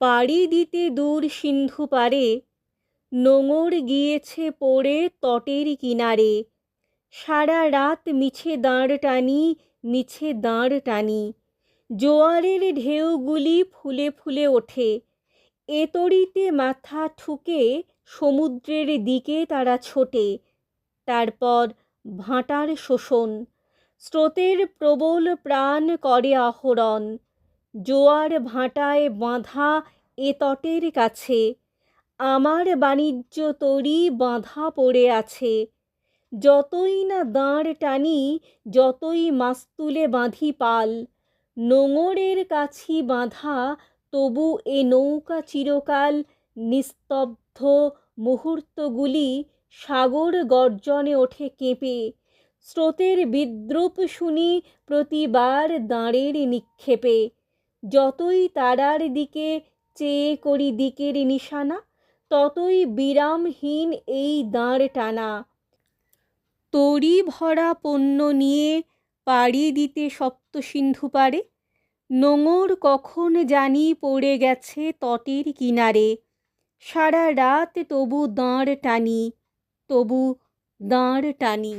পাড়ি দিতে দূর সিন্ধু পারে, নোঙর গিয়েছে পড়ে তটের কিনারে, সারা রাত মিছে দাঁড় টানি, মিছে দাঁড় টানি, জোয়ারের ঢেউগুলি ফুলে ফুলে ওঠে এ তরিতে মাথা ঠুকে সমুদ্রের দিকে তারা ছোটে, তারপর ভাঁটার শোষণ, স্রোতের প্রবল প্রাণ করে আহরণ জোয়ার ভাঁটায় বাঁধা এ তটের কাছে, আমার বাণিজ্য তরি বাঁধা পড়ে আছে। যতই না দাঁড় টানি, যতই মাস্তুলে বাঁধি পাল, নোঙরের কাছি বাঁধা তবু এ নৌকা চিরকাল নিস্তব্ধ মুহূর্তগুলি সাগর গর্জনে ওঠে কেঁপে। স্রোতের বিদ্রুপ শুনি প্রতিবার দাঁড়ের নিক্ষেপে। যতই তারার দিকে চেয়ে করি দিকের নিশানা, ততই বিরামহীন এই দাঁড় টানা। তরি ভরা পণ্য নিয়ে পাড়ি দিতে সপ্ত সিন্ধু পারে, নোঙর কখন জানি পড়ে গেছে তটের কিনারে। সারা রাত তবু দাঁড় টানি, তবু দাঁড় টানি।